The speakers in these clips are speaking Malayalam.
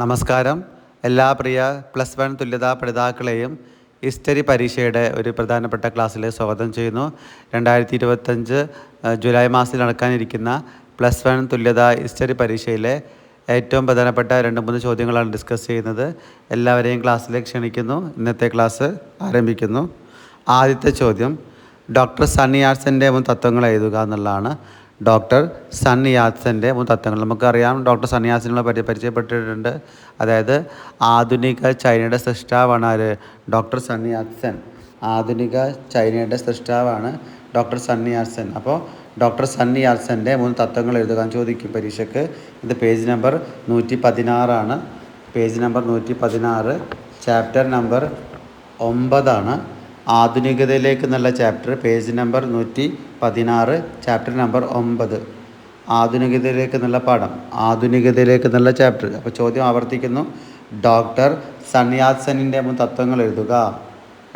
നമസ്കാരം. എല്ലാ പ്രിയ പ്ലസ് വൺ തുല്യതാ പഠിതാക്കളെയും ഹിസ്റ്ററി പരീക്ഷയുടെ ഒരു പ്രധാനപ്പെട്ട ക്ലാസ്സിൽ സ്വാഗതം ചെയ്യുന്നു. രണ്ടായിരത്തി ഇരുപത്തഞ്ച് ജൂലൈ മാസത്തിൽ നടക്കാനിരിക്കുന്ന പ്ലസ് വൺ തുല്യതാ ഹിസ്റ്ററി പരീക്ഷയിലെ ഏറ്റവും പ്രധാനപ്പെട്ട രണ്ട് മൂന്ന് ചോദ്യങ്ങളാണ് ഡിസ്കസ് ചെയ്യുന്നത്. എല്ലാവരെയും ക്ലാസ്സിലേക്ക് ക്ഷണിക്കുന്നു. ഇന്നത്തെ ക്ലാസ് ആരംഭിക്കുന്നു. ആദ്യത്തെ ചോദ്യം ഡോക്ടർ സണ്ണി മുൻ തത്വങ്ങൾ എഴുതുക എന്നുള്ളതാണ്. ഡോക്ടർ സണ്യാസിന്റെ മൂന്ന് തത്വങ്ങൾ. നമുക്കറിയാം ഡോക്ടർ സണ്ണി പറ്റി പരി പരിചയപ്പെട്ടിട്ടുണ്ട്. അതായത് ആധുനിക ചൈനയുടെ സൃഷ്ടാവാണ് ആര്? ഡോക്ടർ സണ്ണി ആധുനിക ചൈനയുടെ സൃഷ്ടാവാണ് ഡോക്ടർ സണ്ണി അപ്പോൾ ഡോക്ടർ സണ്ണി മൂന്ന് തത്വങ്ങൾ എഴുതുക ചോദിക്കും പരീക്ഷയ്ക്ക്. ഇത് പേജ് നമ്പർ നൂറ്റി പതിനാറാണ് പേജ് നമ്പർ നൂറ്റി പതിനാറ് ചാപ്റ്റർ നമ്പർ ഒമ്പതാണ്. ആധുനികതയിലേക്ക് എന്നുള്ള ചാപ്റ്റർ പേജ് നമ്പർ നൂറ്റി പതിനാറ് ചാപ്റ്റർ നമ്പർ ഒമ്പത്. ആധുനികതയിലേക്ക് എന്നുള്ള പാഠം ആധുനികതയിലേക്ക് എന്നുള്ള ചാപ്റ്റർ അപ്പോൾ ചോദ്യം ആവർത്തിക്കുന്നു. ഡോക്ടർ സണിയാസനിന്റെ തത്വങ്ങൾ എഴുതുക.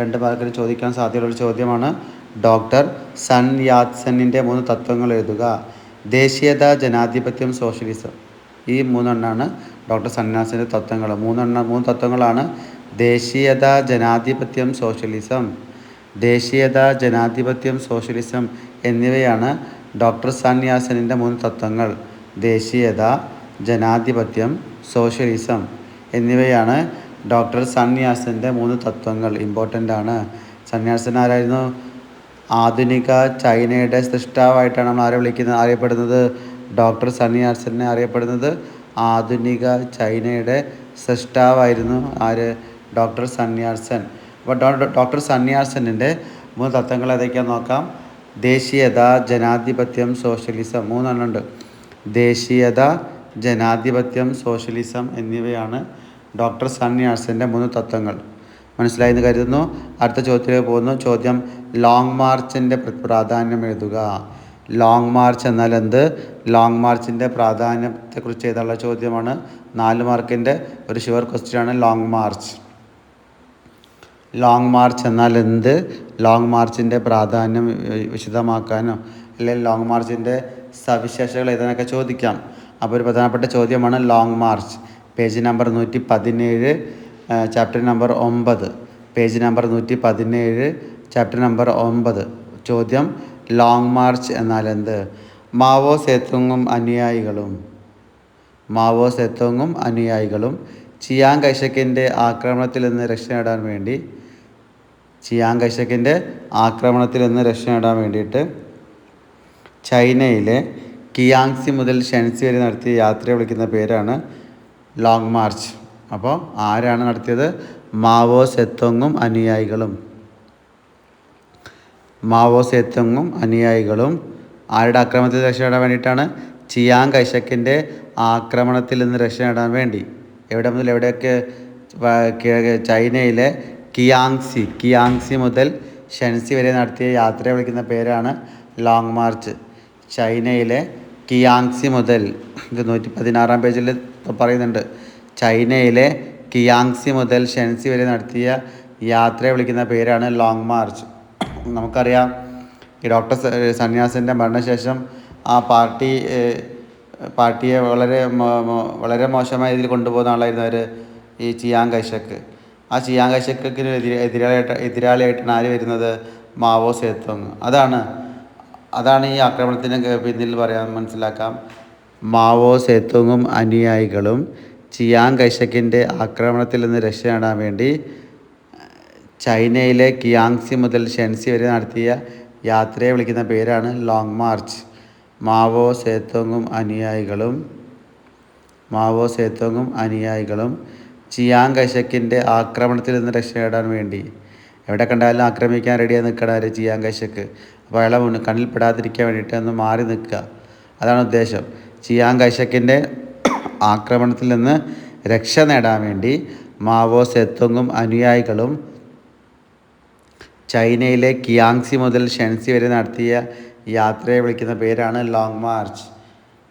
രണ്ട് മാർക്കിന് ചോദിക്കാൻ സാധ്യതയുള്ള ചോദ്യമാണ്. ഡോക്ടർ സൺ യാത്സനിന്റെ മൂന്ന് തത്വങ്ങൾ എഴുതുക. ദേശീയത ജനാധിപത്യം സോഷ്യലിസം ഈ മൂന്നെണ്ണമാണ് ഡോക്ടർ സന്യാസിന്റെ തത്വങ്ങൾ. മൂന്നെണ്ണം മൂന്ന് തത്വങ്ങളാണ് ദേശീയത ജനാധിപത്യം സോഷ്യലിസം ദേശീയത ജനാധിപത്യം സോഷ്യലിസം എന്നിവയാണ് ഡോക്ടർ സന്യാസനിന്റെ മൂന്ന് തത്വങ്ങൾ. ദേശീയത ജനാധിപത്യം സോഷ്യലിസം എന്നിവയാണ് ഡോക്ടർ സന്യാസന്റെ മൂന്ന് തത്വങ്ങൾ. ഇമ്പോർട്ടന്റ് ആണ്. സന്യാസൻ ആരായിരുന്നു? ആധുനിക ചൈനയുടെ സൃഷ്ടാവായിട്ടാണ് നമ്മൾ ആരെ വിളിക്കുന്നത് അറിയപ്പെടുന്നത്? ഡോക്ടർ സന്യാസനെ അറിയപ്പെടുന്നത് ആധുനിക ചൈനയുടെ സൃഷ്ടാവായിരുന്നു. ആര്? Doctor Sun Yat sen. അപ്പോൾ ഡോക്ടർ സന്യാസനിന്റെ മൂന്ന് തത്വങ്ങൾ ഏതൊക്കെയാണെന്ന് നോക്കാം? ദേശീയത ജനാധിപത്യം സോഷ്യലിസം മൂന്നെണ്ണം ഉണ്ട്. ദേശീയത ജനാധിപത്യം സോഷ്യലിസം എന്നിവയാണ് ഡോക്ടർ സന്യാസിന്റെ മൂന്ന് തത്വങ്ങൾ. മനസ്സിലായി എന്ന് കരുതുന്നു. അടുത്ത ചോദ്യത്തിലേക്ക് പോകുന്നു. ചോദ്യം ലോങ് മാർച്ചിന്റെ പ്രാധാന്യം എഴുതുക. ലോങ് മാർച്ച് എന്നാൽ എന്ത്? ലോങ് മാർച്ചിന്റെ പ്രാധാന്യത്തെക്കുറിച്ച് എഴുതാനുള്ള ചോദ്യമാണ്? നാല് മാർക്കിന്റെ ഒരു ഷുവർ ക്വസ്റ്റ്യനാണ് ലോങ് മാർച്ച്. ലോങ് മാർച്ച് എന്നാൽ എന്ത്? ലോങ് മാർച്ചിന്റെ പ്രാധാന്യം വിശദമാക്കാനോ? അല്ലെങ്കിൽ ലോങ് മാർച്ചിന്റെ സവിശേഷതകൾ എഴുതാനൊക്കെ ചോദിക്കാം. അപ്പോൾ ഒരു പ്രധാനപ്പെട്ട ചോദ്യമാണ് ലോങ് മാർച്ച് പേജ് നമ്പർ നൂറ്റി പതിനേഴ് ചാപ്റ്റർ നമ്പർ ഒമ്പത്. പേജ് നമ്പർ നൂറ്റി പതിനേഴ് ചാപ്റ്റർ നമ്പർ ഒമ്പത്. ചോദ്യം ലോങ് മാർച്ച് എന്നാൽ എന്ത്? മാവോ സേത്തുങ്ങും അനുയായികളും? മാവോ സേത്തുങ്ങും അനുയായികളും ചിയാങ് കൈഷക്കിന്റെ ആക്രമണത്തിൽ നിന്ന് രക്ഷ നേടാൻ വേണ്ടി ചിയാങ് കൈഷക്കിന്റെ ആക്രമണത്തിൽ നിന്ന് രക്ഷ നേടാൻ വേണ്ടിയിട്ട് ചൈനയിലെ കിയാങ്സി മുതൽ ഷെൻസി വരെ നടത്തിയ യാത്രയെ വിളിക്കുന്ന പേരാണ് ലോങ് മാർച്ച്. അപ്പോൾ ആരാണ് നടത്തിയത്? മാവോ സെത്തോങ്ങും അനുയായികളും. മാവോ സെത്തൊങ്ങും അനുയായികളും ആരുടെ ആക്രമണത്തിൽ രക്ഷ നേടാൻ വേണ്ടിയിട്ടാണ്? ചിയാങ് കൈഷക്കിന്റെ ആക്രമണത്തിൽ നിന്ന് രക്ഷ നേടാൻ വേണ്ടി. എവിടെ മുതൽ എവിടെയൊക്കെ ചൈനയിലെ കിയാങ്സി. കിയാങ്സി മുതൽ ഷെൻസി വരെ നടത്തിയ യാത്രയെ വിളിക്കുന്ന പേരാണ് ലോങ് മാർച്ച്. ചൈനയിലെ കിയാങ്സി മുതൽ ഇത് നൂറ്റി പതിനാറാം പേജിൽ പറയുന്നുണ്ട്. ചൈനയിലെ കിയാങ്സി മുതൽ ഷെൻസി വരെ നടത്തിയ യാത്രയെ വിളിക്കുന്ന പേരാണ് ലോങ് മാർച്ച്. നമുക്കറിയാം ഈ ഡോക്ടർ സന്യാസിന്റെ മരണശേഷം ആ പാർട്ടി പാർട്ടിയെ വളരെ വളരെ മോശമായ രീതിയിൽ കൊണ്ടുപോകുന്ന ആളായിരുന്നു അവർ ഈ ചിയാങ് കൈഷക്ക്. ആ ചിയാങ് കൈഷക്കിന് എതിരെ എതിരാളിയായിട്ട് എതിരാളിയായിട്ടാണ് ആര് വരുന്നത് മാവോ സേത്തോങ് അതാണ് അതാണ് ഈ ആക്രമണത്തിന് പിന്നിൽ പറയാൻ മനസ്സിലാക്കാം. മാവോ സേത്തുങ്ങും അനുയായികളും ചിയാങ് കൈഷക്കിന്റെ ആക്രമണത്തിൽ നിന്ന് രക്ഷ നേടാൻ വേണ്ടി ചൈനയിലെ കിയാങ്സി മുതൽ ഷെൻസി വരെ നടത്തിയ യാത്രയെ വിളിക്കുന്ന പേരാണ് ലോങ് മാർച്ച്. മാവോ സേത്തോങ്ങും അനുയായികളും മാവോ സേത്തോങ്ങും അനുയായികളും ചിയാങ് കൈഷക്കിന്റെ ആക്രമണത്തിൽ നിന്ന് രക്ഷ നേടാൻ വേണ്ടി. എവിടെ കണ്ടാലും ആക്രമിക്കാൻ റെഡിയായി നിൽക്കണം ആര് ചിയാങ് കൈഷക്ക് അപ്പോൾ അയാളെ മുന്നിൽ കണ്ണിൽ പെടാതിരിക്കാൻ വേണ്ടിയിട്ട് ഒന്ന് മാറി നിൽക്കുക. അതാണ് ഉദ്ദേശം. ചിയാങ് കൈഷക്കിന്റെ ആക്രമണത്തിൽ നിന്ന് രക്ഷ നേടാൻ വേണ്ടി മാവോ സെത്തുങ്ങും അനുയായികളും ചൈനയിലെ കിയാങ്സി മുതൽ ഷെൻസി വരെ നടത്തിയ യാത്രയെ വിളിക്കുന്ന പേരാണ് ലോങ് മാർച്ച്.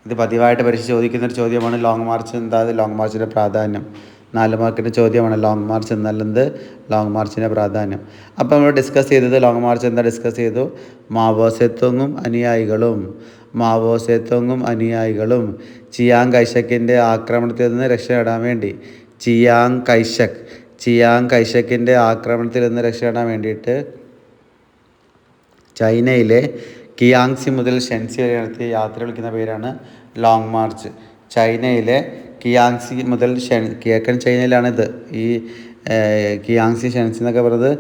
ഇത് പതിവായിട്ട് പരീക്ഷ ചോദിക്കുന്ന ഒരു ചോദ്യമാണ് ലോങ് മാർച്ച്. എന്താ ലോങ് മാർച്ചിന്റെ പ്രാധാന്യം. നാല് മാർക്കിന്റെ ചോദ്യമാണ് ലോങ് മാർച്ച് എന്നാൽ എന്ത് ലോങ് മാർച്ചിന്റെ പ്രാധാന്യം. അപ്പോൾ നമ്മൾ ഡിസ്കസ് ചെയ്തത് ലോങ് മാർച്ച് എന്താ ഡിസ്കസ് ചെയ്തു? മാവോസത്വങ്ങും അനുയായികളും. മാവോസത്വങ്ങും അനുയായികളും. ചിയാങ് കൈഷക്കിന്റെ ആക്രമണത്തിൽ നിന്ന് രക്ഷപ്പെടാൻ വേണ്ടി. ചിയാങ് കൈഷക് ചിയാങ് കൈഷക്കിന്റെ ആക്രമണത്തിൽ നിന്ന് രക്ഷപ്പെടാൻ വേണ്ടിയിട്ട് ചൈനയിലെ കിയാങ്സി മുതൽ ഷെൻസി വരെ നടത്തിയ യാത്ര വിളിക്കുന്ന പേരാണ് ലോങ് മാർച്ച് ചൈനയിലെ കിയാങ്സി മുതൽ ഷെൻ കിഴക്കൻ ചൈനയിലാണിത്. ഈ കിയാങ്സി ഷെൻസി എന്നൊക്കെ പറയുന്നത്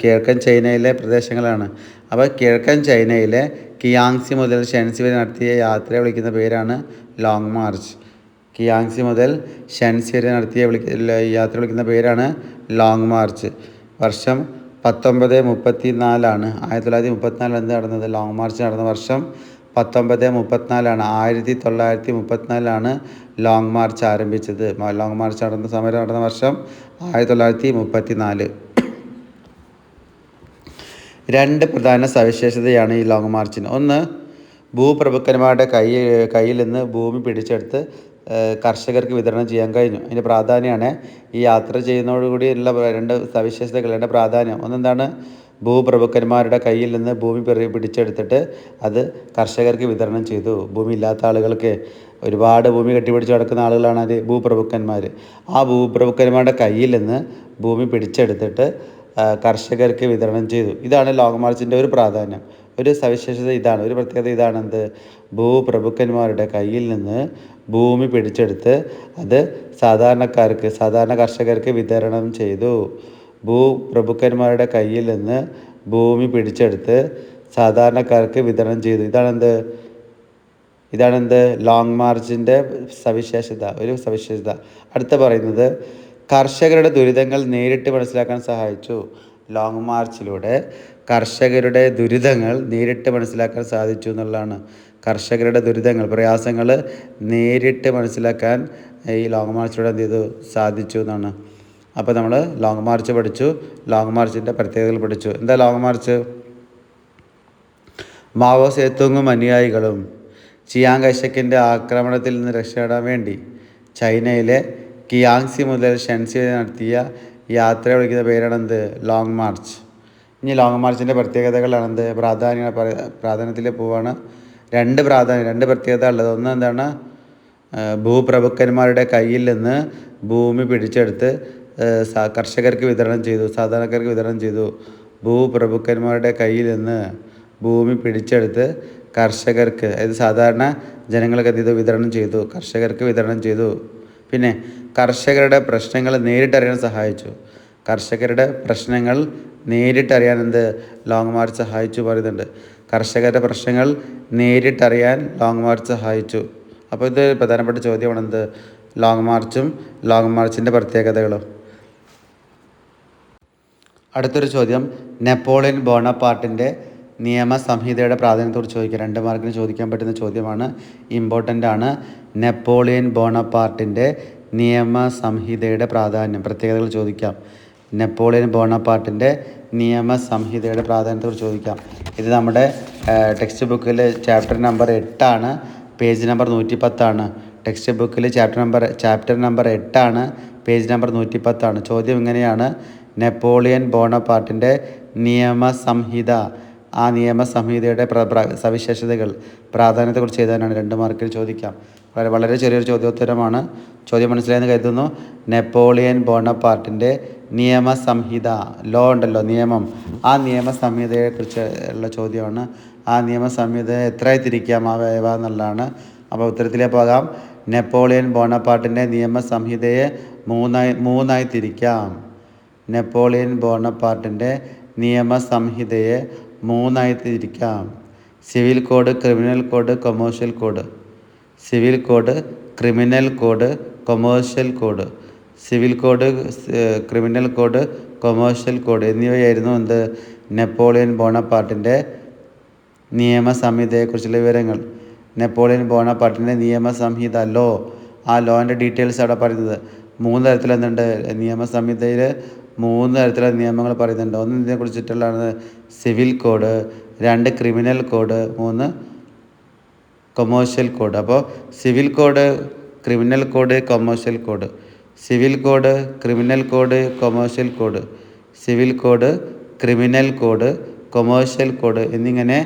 കിഴക്കൻ ചൈനയിലെ പ്രദേശങ്ങളാണ്. അപ്പോൾ കിഴക്കൻ ചൈനയിലെ കിയാങ്സി മുതൽ ഷെൻസി വരെ നടത്തിയ യാത്രയെ വിളിക്കുന്ന പേരാണ് ലോങ് മാർച്ച്. കിയാങ്സി മുതൽ ഷെൻസി വരെ നടത്തിയ വിളിക്ക യാത്ര വിളിക്കുന്ന പേരാണ് ലോങ് മാർച്ച്. വർഷം പത്തൊമ്പത് മുപ്പത്തി നാലാണ് ആയിരത്തി തൊള്ളായിരത്തി മുപ്പത്തിനാലിൽ എന്ത് നടന്നത്? ലോങ് മാർച്ച് നടന്ന വർഷം പത്തൊമ്പത് മുപ്പത്തിനാലാണ് ആയിരത്തി തൊള്ളായിരത്തി മുപ്പത്തിനാലാണ് ലോങ് മാർച്ച് ആരംഭിച്ചത്. ലോങ് മാർച്ച് നടന്ന സമരം നടന്ന വർഷം ആയിരത്തി തൊള്ളായിരത്തി മുപ്പത്തി നാല് രണ്ട് പ്രധാന സവിശേഷതയാണ് ഈ ലോങ് മാർച്ചിന്. ഒന്ന് ഭൂപ്രഭുക്കന്മാരുടെ കൈ കയ്യിൽ നിന്ന് ഭൂമി പിടിച്ചെടുത്ത് കർഷകർക്ക് വിതരണം ചെയ്യാൻ കഴിഞ്ഞു. അതിന്റെ പ്രാധാന്യമാണ് ഈ യാത്ര ചെയ്യുന്നതോടുകൂടി ഉള്ള രണ്ട് സവിശേഷതകളുടെ പ്രാധാന്യം. ഒന്നെന്താണ്? ഭൂപ്രഭുക്കന്മാരുടെ കയ്യിൽ നിന്ന് ഭൂമി പിടിച്ചെടുത്തിട്ട് അത് കർഷകർക്ക് വിതരണം ചെയ്തു. ഭൂമി ഇല്ലാത്ത ആളുകൾക്ക് ഒരുപാട് ഭൂമി കെട്ടിപ്പിടിച്ച് കിടക്കുന്ന ആളുകളാണ് അത് ഭൂപ്രഭുക്കന്മാർ. ആ ഭൂപ്രഭുക്കന്മാരുടെ കയ്യിൽ നിന്ന് ഭൂമി പിടിച്ചെടുത്തിട്ട് കർഷകർക്ക് വിതരണം ചെയ്തു. ഇതാണ് ലോങ് മാർച്ചിന്റെ ഒരു പ്രാധാന്യം. ഒരു സവിശേഷത ഇതാണ്. ഒരു പ്രത്യേകത ഇതാണ് എന്ത് ഭൂപ്രഭുക്കന്മാരുടെ കയ്യിൽ നിന്ന് ഭൂമി പിടിച്ചെടുത്ത് അത് സാധാരണക്കാർക്ക് സാധാരണ കർഷകർക്ക് വിതരണം ചെയ്തു. ഭൂപ്രഭുക്കന്മാരുടെ കയ്യിൽ നിന്ന് ഭൂമി പിടിച്ചെടുത്ത് സാധാരണക്കാർക്ക് വിതരണം ചെയ്തു. ഇതാണെന്ത്? ഇതാണെന്ത്? ലോങ് മാർച്ചിന്റെ സവിശേഷത ഒരു സവിശേഷത. അടുത്ത പറയുന്നത് കർഷകരുടെ ദുരിതങ്ങൾ നേരിട്ട് മനസ്സിലാക്കാൻ സഹായിച്ചു. ലോങ് മാർച്ചിലൂടെ കർഷകരുടെ ദുരിതങ്ങൾ നേരിട്ട് മനസ്സിലാക്കാൻ സാധിച്ചു എന്നുള്ളതാണ്. കർഷകരുടെ ദുരിതങ്ങൾ പ്രയാസങ്ങൾ നേരിട്ട് മനസ്സിലാക്കാൻ ഈ ലോങ് മാർച്ചിലൂടെ എന്ത് ചെയ്തു? സാധിച്ചു എന്നാണ്. അപ്പോൾ നമ്മൾ ലോങ് മാർച്ച് പഠിച്ചു. ലോങ് മാർച്ചിന്റെ പ്രത്യേകതകൾ പഠിച്ചു. എന്താ ലോങ് മാർച്ച് മാവോ സേത്തുങ്ങും അനുയായികളും ചിയാങ് കൈഷക്കിന്റെ ആക്രമണത്തിൽ നിന്ന് രക്ഷപ്പെടാൻ വേണ്ടി ചൈനയിലെ കിയാങ്സി മുതൽ ഷെൻസി നടത്തിയ യാത്ര വിളിക്കുന്ന പേരാണെന്ത്? ലോങ് മാർച്ച് ഇനി ലോങ് മാർച്ചിന്റെ പ്രത്യേകതകളാണെന്ത്? പ്രാധാന്യ പ്രാധാന്യത്തിൽ പോവാണ്. രണ്ട് പ്രാധാന്യം രണ്ട് പ്രത്യേകത ഉള്ളത്. ഒന്ന് എന്താണ്? ഭൂപ്രഭുക്കന്മാരുടെ കയ്യിൽ നിന്ന് ഭൂമി പിടിച്ചെടുത്ത് കർഷകർക്ക് വിതരണം ചെയ്തു സാധാരണക്കാർക്ക് വിതരണം ചെയ്തു. ഭൂപ്രഭുക്കന്മാരുടെ കയ്യിൽ നിന്ന് ഭൂമി പിടിച്ചെടുത്ത് കർഷകർക്ക് അതായത് സാധാരണ ജനങ്ങൾക്ക് ചെയ്തു? വിതരണം ചെയ്തു. കർഷകർക്ക് വിതരണം ചെയ്തു. പിന്നെ കർഷകരുടെ പ്രശ്നങ്ങൾ നേരിട്ടറിയാൻ സഹായിച്ചു. കർഷകരുടെ പ്രശ്നങ്ങൾ നേരിട്ടറിയാൻ എന്ത്? ലോങ് മാർച്ച് സഹായിച്ചു പറയുന്നുണ്ട്. കർഷകരുടെ പ്രശ്നങ്ങൾ നേരിട്ടറിയാൻ ലോങ് മാർച്ച് സഹായിച്ചു. അപ്പോൾ ഇത് പ്രധാനപ്പെട്ട ചോദ്യമാണ് എന്ത്? ലോങ് മാർച്ചും ലോങ് മാർച്ചിന്റെ പ്രത്യേകതകളും. അടുത്തൊരു ചോദ്യം. നെപ്പോളിയൻ ബോണപ്പാർട്ടിന്റെ നിയമസംഹിതയുടെ പ്രാധാന്യത്തെക്കുറിച്ച് ചോദിക്കുക. രണ്ട് മാർക്കിന് ചോദിക്കാൻ പറ്റുന്ന ചോദ്യമാണ് ഇമ്പോർട്ടന്റ് ആണ്. നെപ്പോളിയൻ ബോണപ്പാർട്ടിന്റെ നിയമസംഹിതയുടെ പ്രാധാന്യം. പ്രത്യേകതകൾ ചോദിക്കാം. നെപ്പോളിയൻ ബോണപ്പാർട്ടിന്റെ നിയമസംഹിതയുടെ പ്രാധാന്യത്തെക്കുറിച്ച് ചോദിക്കാം. ഇത് നമ്മുടെ ടെക്സ്റ്റ് ബുക്കിൽ ചാപ്റ്റർ നമ്പർ എട്ടാണ്. പേജ് നമ്പർ നൂറ്റി പത്താണ് ടെക്സ്റ്റ് ബുക്കിൽ ചാപ്റ്റർ നമ്പർ ചാപ്റ്റർ നമ്പർ എട്ടാണ്. പേജ് നമ്പർ നൂറ്റി പത്താണ് ചോദ്യം ഇങ്ങനെയാണ്. നെപ്പോളിയൻ ബോണപ്പാർട്ടിന്റെ നിയമസംഹിത. ആ നിയമസംഹിതയുടെ സവിശേഷതകൾ പ്രാധാന്യത്തെക്കുറിച്ച് എഴുതാനാണ് രണ്ട് മാർക്കിൽ ചോദിക്കാം. വളരെ വളരെ ചെറിയൊരു ചോദ്യോത്തരമാണ്. ചോദ്യം മനസ്സിലായെന്ന് കരുതുന്നു. നെപ്പോളിയൻ ബോണപ്പാർട്ടിന്റെ നിയമസംഹിത. ലോ ഉണ്ടല്ലോ നിയമം. ആ നിയമസംഹിതയെക്കുറിച്ച് ഉള്ള ചോദ്യമാണ്. ആ നിയമസംഹിത എത്രയായി തിരിക്കാം ആ വേവ എന്നുള്ളതാണ്. അപ്പോൾ ഉത്തരത്തിലേ പോകാം. നെപ്പോളിയൻ ബോണപ്പാർട്ടിന്റെ നിയമസംഹിതയെ മൂന്നായി മൂന്നായി തിരിക്കാം നെപ്പോളിയൻ ബോണപ്പാർട്ടിന്റെ നിയമസംഹിതയെ മൂന്നായി തിരിക്കാം civil code criminal code commercial code. Civil code criminal code commercial code. Civil code criminal code commercial code എന്നിവയായിരുന്നു എന്ത്? നെപ്പോളിയൻ ബോണപ്പാർട്ടിന്റെ നിയമസംഹിതയെക്കുറിച്ചുള്ള വിവരങ്ങൾ. നെപ്പോളിയൻ ബോണപ്പാർട്ടിന്റെ നിയമസംഹിത ലോ. ആ ലോന്റെ ഡീറ്റെയിൽസ് അവിടെ പറയുന്നത് മൂന്ന് തരത്തിൽ എന്തുണ്ട് നിയമസംഹിതയിൽ മൂന്ന് തരത്തിലുള്ള നിയമങ്ങൾ പറയുന്നുണ്ട്. ഒന്ന് ഇതിനെ കുറിച്ചിട്ടുള്ളതാണ് സിവിൽ കോഡ് രണ്ട് ക്രിമിനൽ കോഡ് മൂന്ന് കൊമേഴ്ഷ്യൽ കോഡ്. അപ്പോൾ civil code criminal code commercial code. Civil code criminal code commercial code. Civil code criminal code commercial code എന്നിങ്ങനെ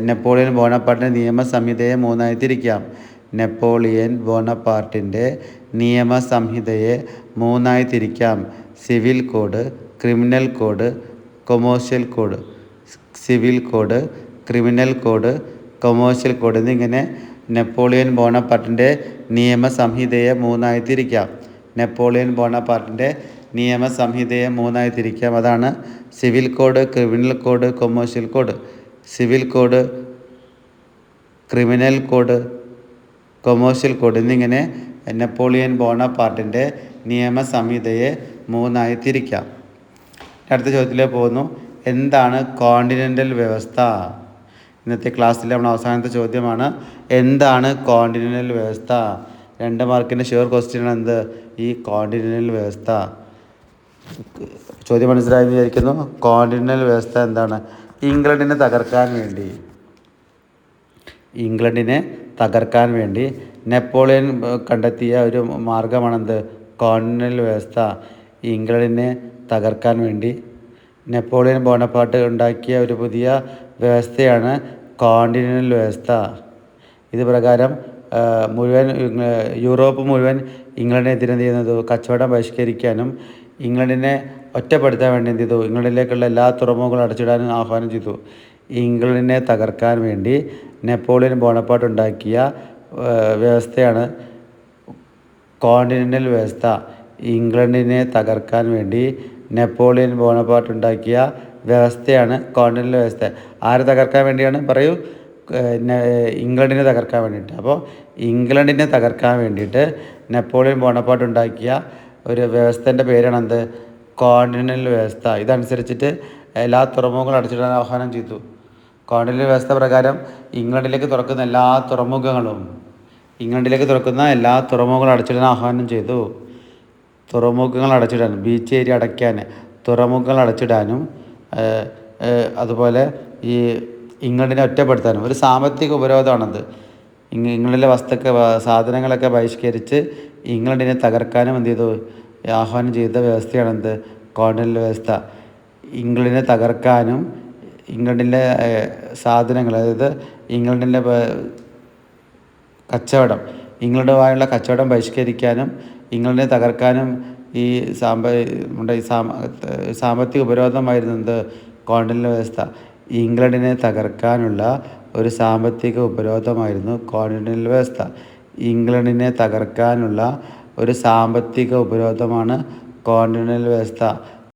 നെപ്പോളിയൻ ബോണപ്പാർട്ടിന്റെ നിയമസംഹിതയെ മൂന്നായി തിരിക്കാം നെപ്പോളിയൻ ബോണപ്പാർട്ടിന്റെ നിയമസംഹിതയെ മൂന്നായി തിരിക്കാം civil code criminal code commercial code civil code criminal code commercial code എന്നിങ്ങനെ നെപ്പോളിയൻ ബോണപ്പാർട്ടിന്റെ നിയമസംഹിതയെ മൂന്നായി തിരിക്കാം നെപ്പോളിയൻ ബോണപ്പാർട്ടിന്റെ നിയമസംഹിതയെ മൂന്നായി തിരിക്കാം അതാണ് civil code criminal code commercial code. Civil code criminal code commercial code എന്നിങ്ങനെ നെപ്പോളിയൻ ബോണപ്പാർട്ടിന്റെ നിയമസംഹിതയെ മൂന്നായി തിരിക്കാം അടുത്ത ചോദ്യത്തിലേക്ക് പോകുന്നു. എന്താണ് കോണ്ടിനെന്റൽ വ്യവസ്ഥ? ഇന്നത്തെ ക്ലാസ്സിലെ നമ്മൾ അവസാനത്തെ ചോദ്യമാണ് എന്താണ് കോണ്ടിനെന്റൽ വ്യവസ്ഥ? രണ്ട് മാർക്കിന്റെ ഷുവർ ക്വസ്റ്റ്യൻ ആണ് എന്ത്? ഈ കോണ്ടിനെന്റൽ വ്യവസ്ഥ. ചോദ്യം മനസ്സിലായി വിചാരിക്കുന്നു. കോണ്ടിനെന്റൽ വ്യവസ്ഥ എന്താണ്? ഇംഗ്ലണ്ടിനെ തകർക്കാൻ വേണ്ടി. ഇംഗ്ലണ്ടിനെ തകർക്കാൻ വേണ്ടി. നെപ്പോളിയൻ കണ്ടെത്തിയ ഒരു മാർഗമാണെന്ത്? കോണ്ടിനെന്റൽ വ്യവസ്ഥ. ഇംഗ്ലണ്ടിനെ തകർക്കാൻ വേണ്ടി നെപ്പോളിയൻ ബോണപ്പാട്ട് ഉണ്ടാക്കിയ ഒരു പുതിയ വ്യവസ്ഥയാണ് കോണ്ടിനൽ വ്യവസ്ഥ. ഇത് പ്രകാരം മുഴുവൻ യൂറോപ്പ് മുഴുവൻ ഇംഗ്ലണ്ടിനെതിരെ എന്ത് ചെയ്യുന്നത്? കച്ചവടം ബഹിഷ്കരിക്കാനും ഇംഗ്ലണ്ടിനെ ഒറ്റപ്പെടുത്താൻ വേണ്ടി എന്ത് ചെയ്തു? ഇംഗ്ലണ്ടിലേക്കുള്ള എല്ലാ തുറമുഖങ്ങളും അടച്ചിടാനും ആഹ്വാനം ചെയ്തു. ഇംഗ്ലണ്ടിനെ തകർക്കാൻ വേണ്ടി നെപ്പോളിയൻ ബോണപ്പാട്ട് ഉണ്ടാക്കിയ വ്യവസ്ഥയാണ് കോണ്ടിനെന്റൽ വ്യവസ്ഥ. ഇംഗ്ലണ്ടിനെ തകർക്കാൻ വേണ്ടി നെപ്പോളിയൻ ബോണപ്പാട്ട് ഉണ്ടാക്കിയ വ്യവസ്ഥയാണ് കോണ്ടിനൽ വ്യവസ്ഥ. ആരെ തകർക്കാൻ വേണ്ടിയാണ്? പറയൂ. ഇംഗ്ലണ്ടിനെ തകർക്കാൻ വേണ്ടിയിട്ട്. അപ്പോൾ ഇംഗ്ലണ്ടിനെ തകർക്കാൻ വേണ്ടിയിട്ട് നെപ്പോളിയൻ ബോണപ്പാട്ട് ഉണ്ടാക്കിയ ഒരു വ്യവസ്ഥേന്റെ പേരാണ് എന്ത് കോണ്ടിനൽ വ്യവസ്ഥ. ഇതനുസരിച്ചിട്ട് എല്ലാ തുറമുഖങ്ങളും അടച്ചിടാൻ ആഹ്വാനം ചെയ്തു. കോണ്ടിനൽ വ്യവസ്ഥ പ്രകാരം ഇംഗ്ലണ്ടിലേക്ക് തുറക്കുന്ന എല്ലാ തുറമുഖങ്ങളും ഇംഗ്ലണ്ടിലേക്ക് തുറക്കുന്ന എല്ലാ തുറമുഖങ്ങളും അടച്ചിടാൻ ആഹ്വാനം ചെയ്തു. തുറമുഖങ്ങൾ അടച്ചിടാനും ബീച്ച് ഏരിയ അടയ്ക്കാൻ തുറമുഖങ്ങൾ അടച്ചിടാനും അതുപോലെ ഈ ഇംഗ്ലണ്ടിനെ ഒറ്റപ്പെടുത്താനും. ഒരു സാമ്പത്തിക ഉപരോധമാണത്. ഇംഗ്ലണ്ടിലെ വസ്തുക്ക സാധനങ്ങളൊക്കെ ബഹിഷ്കരിച്ച് ഇംഗ്ലണ്ടിനെ തകർക്കാനും എന്ത് ചെയ്തു? ആഹ്വാനം ചെയ്ത വ്യവസ്ഥയാണെന്ത് കോണ്ടിനൽ വ്യവസ്ഥ. ഇംഗ്ലണ്ടിനെ തകർക്കാനും ഇംഗ്ലണ്ടിലെ ഏഹ്, സാധനങ്ങൾ അതായത് ഇംഗ്ലണ്ടിന്റെ കച്ചവടം ഇംഗ്ലണ്ടുമായുള്ള കച്ചവടം ബഹിഷ്കരിക്കാനും ഇംഗ്ലണ്ടിനെ തകർക്കാനും ഈ സാമ്പ നമ്മുടെ ഈ സാമ സാമ്പത്തിക ഉപരോധമായിരുന്നു എന്ത്? കോണ്ടിനൽ വ്യവസ്ഥ ഇംഗ്ലണ്ടിനെ തകർക്കാനുള്ള ഒരു സാമ്പത്തിക ഉപരോധമായിരുന്നു കോണ്ടിനൽ വ്യവസ്ഥ ഇംഗ്ലണ്ടിനെ തകർക്കാനുള്ള ഒരു സാമ്പത്തിക ഉപരോധമാണ് കോണ്ടിനൽ വ്യവസ്ഥ